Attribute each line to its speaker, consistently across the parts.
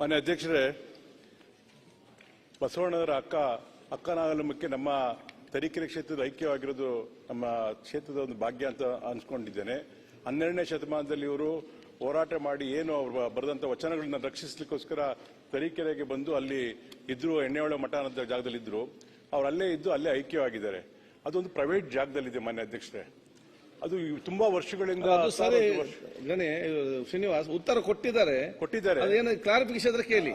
Speaker 1: ಮಾನ್ಯ ಅಧ್ಯಕ್ಷರೇ ಬಸವಣ್ಣವರ ಅಕ್ಕ ಅಕ್ಕನಾಗಲಮಕ್ಕೆ ನಮ್ಮ ತರೀಕೆರೆ ಕ್ಷೇತ್ರದ ಐಕ್ಯವಾಗಿರೋದು ನಮ್ಮ ಕ್ಷೇತ್ರದ ಒಂದು ಭಾಗ್ಯ ಅಂತ ಅನ್ಸ್ಕೊಂಡಿದ್ದೇನೆ. ಹನ್ನೆರಡನೇ ಶತಮಾನದಲ್ಲಿ ಇವರು ಹೋರಾಟ ಮಾಡಿ ಏನು ಅವರು ಬರೆದಂತ ವಚನಗಳನ್ನ ರಕ್ಷಿಸಲಿಕ್ಕೋಸ್ಕರ ತರೀಕೆರೆಗೆ ಬಂದು ಅಲ್ಲಿ ಇದ್ರು ಎಣ್ಣೆಹೊಳೆ ಮಠ ಅನ್ನೋ ಜಾಗದಲ್ಲಿದ್ದರು ಅಲ್ಲೇ ಇದ್ದು ಅಲ್ಲೇ ಐಕ್ಯವಾಗಿದ್ದಾರೆ. ಅದೊಂದು ಪ್ರೈವೇಟ್ ಜಾಗದಲ್ಲಿದೆ ಮಾನ್ಯ ಅಧ್ಯಕ್ಷರೇ. ಅದು ತುಂಬಾ ವರ್ಷಗಳಿಂದ
Speaker 2: ಅದು ಸರಿ. ಗಣಿ ಶ್ರೀನಿವಾಸ್ ಉತ್ತರ ಕೊಟ್ಟಿದ್ದಾರೆ.
Speaker 1: ಕೊಟ್ಟಿದ್ದಾರೆ.
Speaker 2: ಅದೇನು ಕ್ಲಾರಿಫಿಕೇಶನ್ ಆದ್ರೆ ಕೇಳಿ.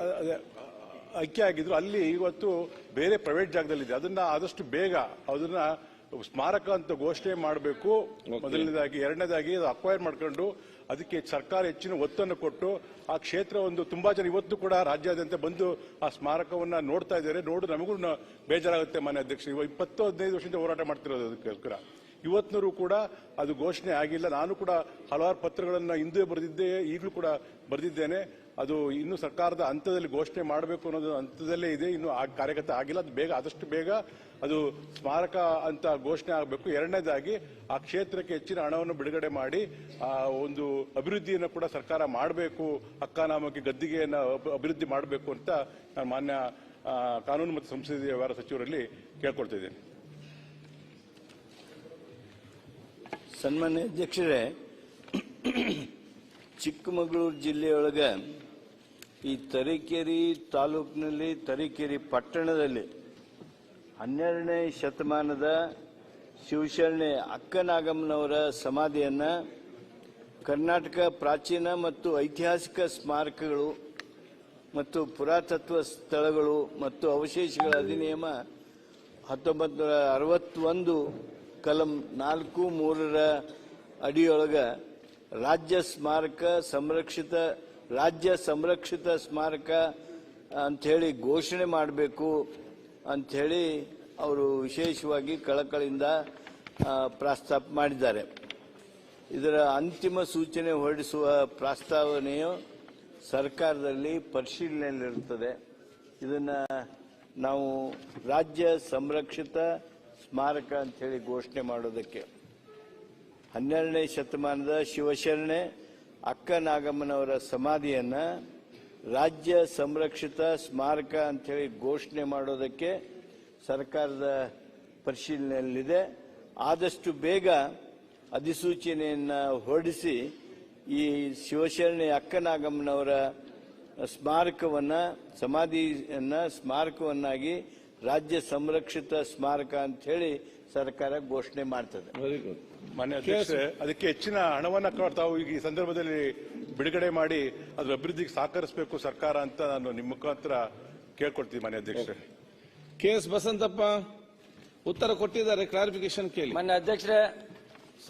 Speaker 1: ಅಕ್ಕಿ ಆಗಿದ್ರು. ಅಲ್ಲಿ ಇವತ್ತು ಬೇರೆ ಪ್ರೈವೇಟ್ ಜಾಗದಲ್ಲಿದೆ. ಅದನ್ನ ಆದಷ್ಟು ಬೇಗ ಅದನ್ನ ಸ್ಮಾರಕ ಅಂತ ಘೋಷಣೆ ಮಾಡಬೇಕು. ಮೊದಲನೇದಾಗಿ ಎರಡನೇದಾಗಿ ಅದು ಅಕ್ವೈರ್ ಮಾಡ್ಕೊಂಡು ಅದಕ್ಕೆ ಸರ್ಕಾರ ಹೆಚ್ಚಿನ ಒತ್ತನ್ನು ಕೊಟ್ಟು ಆ ಕ್ಷೇತ್ರ ಒಂದು ತುಂಬಾ ಜನ ಇವತ್ತು ಕೂಡ ರಾಜ್ಯಾದ್ಯಂತ ಬಂದು ಆ ಸ್ಮಾರಕವನ್ನ ನೋಡ್ತಾ ಇದ್ದಾರೆ. ನೋಡು ನಮಗೂ ಬೇಜಾರಾಗುತ್ತೆ ಮಾನ್ಯ ಅಧ್ಯಕ್ಷ ಇವ ಇಪ್ಪತ್ತು ಹದಿನೈದು ವರ್ಷದಿಂದ ಹೋರಾಟ ಮಾಡ್ತಿರೋದು ಅದಕ್ಕೋಸ್ಕರ. ಇವತ್ತಿನೂ ಕೂಡ ಅದು ಘೋಷಣೆ ಆಗಿಲ್ಲ. ನಾನು ಕೂಡ ಹಲವಾರು ಪತ್ರಗಳನ್ನು ಹಿಂದೆ ಬರೆದಿದ್ದೆ ಈಗಲೂ ಕೂಡ ಬರೆದಿದ್ದೇನೆ. ಅದು ಇನ್ನು ಸರ್ಕಾರದ ಹಂತದಲ್ಲಿ ಘೋಷಣೆ ಮಾಡಬೇಕು ಅನ್ನೋದು ಹಂತದಲ್ಲೇ ಇದೆ. ಇನ್ನು ಕಾರ್ಯಗತ ಆಗಿಲ್ಲ. ಅದು ಬೇಗ, ಆದಷ್ಟು ಬೇಗ ಅದು ಸ್ಮಾರಕ ಅಂತ ಘೋಷಣೆ ಆಗಬೇಕು. ಎರಡನೇದಾಗಿ ಆ ಕ್ಷೇತ್ರಕ್ಕೆ ಹೆಚ್ಚಿನ ಹಣವನ್ನು ಬಿಡುಗಡೆ ಮಾಡಿ, ಆ ಒಂದು ಅಭಿವೃದ್ಧಿಯನ್ನು ಕೂಡ ಸರ್ಕಾರ ಮಾಡಬೇಕು, ಅಕ್ಕನಾಮಕ್ಕೆ ಗದ್ದಿಗೆಯನ್ನು ಅಭಿವೃದ್ಧಿ ಮಾಡಬೇಕು ಅಂತ ನಾನು ಮಾನ್ಯ ಕಾನೂನು ಮತ್ತು ಸಂಸದೀಯ ವ್ಯವಹಾರ ಸಚಿವರಲ್ಲಿ ಕೇಳ್ಕೊಳ್ತಾ ಇದ್ದೇನೆ.
Speaker 3: ಸನ್ಮಾನ್ಯ ಅಧ್ಯಕ್ಷರೇ, ಚಿಕ್ಕಮಗಳೂರು ಜಿಲ್ಲೆಯೊಳಗೆ ಈ ತರೀಕೆರೆ ತಾಲೂಕಿನಲ್ಲಿ, ತರೀಕೆರೆ ಪಟ್ಟಣದಲ್ಲಿ ಹನ್ನೆರಡನೇ ಶತಮಾನದ ಶಿವಶರಣೆ ಅಕ್ಕನಾಗಮ್ಮನವರ ಸಮಾಧಿಯನ್ನು ಕರ್ನಾಟಕ ಪ್ರಾಚೀನ ಮತ್ತು ಐತಿಹಾಸಿಕ ಸ್ಮಾರಕಗಳು ಮತ್ತು ಪುರಾತತ್ವ ಸ್ಥಳಗಳು ಮತ್ತು ಅವಶೇಷಗಳ ಅಧಿನಿಯಮ ಹತ್ತೊಂಬತ್ತು ನೂರ ಅರವತ್ತೊಂದು ಕಲಂ ನಾಲ್ಕು ಮೂರರ ಅಡಿಯೊಳಗ ರಾಜ್ಯ ಸ್ಮಾರಕ ಸಂರಕ್ಷಿತ, ರಾಜ್ಯ ಸಂರಕ್ಷಿತ ಸ್ಮಾರಕ ಅಂಥೇಳಿ ಘೋಷಣೆ ಮಾಡಬೇಕು ಅಂಥೇಳಿ ಅವರು ವಿಶೇಷವಾಗಿ ಕಳಕಳಿಂದ ಪ್ರಸ್ತಾಪ ಮಾಡಿದ್ದಾರೆ. ಇದರ ಅಂತಿಮ ಸೂಚನೆ ಹೊರಡಿಸುವ ಪ್ರಸ್ತಾವನೆಯು ಸರ್ಕಾರದಲ್ಲಿ ಪರಿಶೀಲನೆಯಲ್ಲಿರುತ್ತದೆ. ಇದನ್ನು ನಾವು ರಾಜ್ಯ ಸಂರಕ್ಷಿತ ಸ್ಮಾರಕ ಅಂತೇಳಿ ಘೋಷಣೆ ಮಾಡೋದಕ್ಕೆ. ಹನ್ನೆರಡನೇ ಶತಮಾನದ ಶಿವಶರಣೆ, ಅಕ್ಕ ನಾಗಮ್ಮನವರ ಸಮಾಧಿಯನ್ನ ರಾಜ್ಯ ಸಂರಕ್ಷಿತ ಸ್ಮಾರಕ ಅಂತೇಳಿ ಘೋಷಣೆ ಮಾಡೋದಕ್ಕೆ ಸರ್ಕಾರದ ಪರಿಶೀಲನೆಯಲ್ಲಿದೆ. ಆದಷ್ಟು ಬೇಗ ಅಧಿಸೂಚನೆಯನ್ನ ಹೊರಡಿಸಿ ಈ ಶಿವಶರಣೆ ಅಕ್ಕನಾಗಮ್ಮನವರ ಸ್ಮಾರಕವನ್ನು, ಸಮಾಧಿಯನ್ನು ಸ್ಮಾರಕವನ್ನಾಗಿ ರಾಜ್ಯ ಸಂರಕ್ಷಿತ ಸ್ಮಾರಕ ಅಂತ ಹೇಳಿ ಸರ್ಕಾರ ಘೋಷಣೆ ಮಾಡ್ತದೆ.
Speaker 2: ವೆರಿ ಗುಡ್
Speaker 1: ಮಾನ್ಯ ಅಧ್ಯಕ್ಷರೇ ಅದಕ್ಕೆ ಹೆಚ್ಚಿನ ಹಣವನ್ನ ತಾವು ಈಗ ಈ ಸಂದರ್ಭದಲ್ಲಿ ಬಿಡುಗಡೆ ಮಾಡಿ ಅದ್ರ ಅಭಿವೃದ್ಧಿಗೆ ಸಹಕರಿಸಬೇಕು ಸರ್ಕಾರ ಅಂತ ನಾನು ನಿಮ್ಮ ಮುಖಾಂತರ ಕೇಳ್ಕೊಡ್ತೀನಿ ಮಾನ್ಯ ಅಧ್ಯಕ್ಷರೇ.
Speaker 2: ಕೆ ಎಸ್ ಬಸಂತಪ್ಪ ಉತ್ತರ ಕೊಟ್ಟಿದ್ದಾರೆ ಕ್ಲಾರಿಫಿಕೇಶನ್ ಕೇಳಿ.
Speaker 4: ಮಾನ್ಯ ಅಧ್ಯಕ್ಷರೇ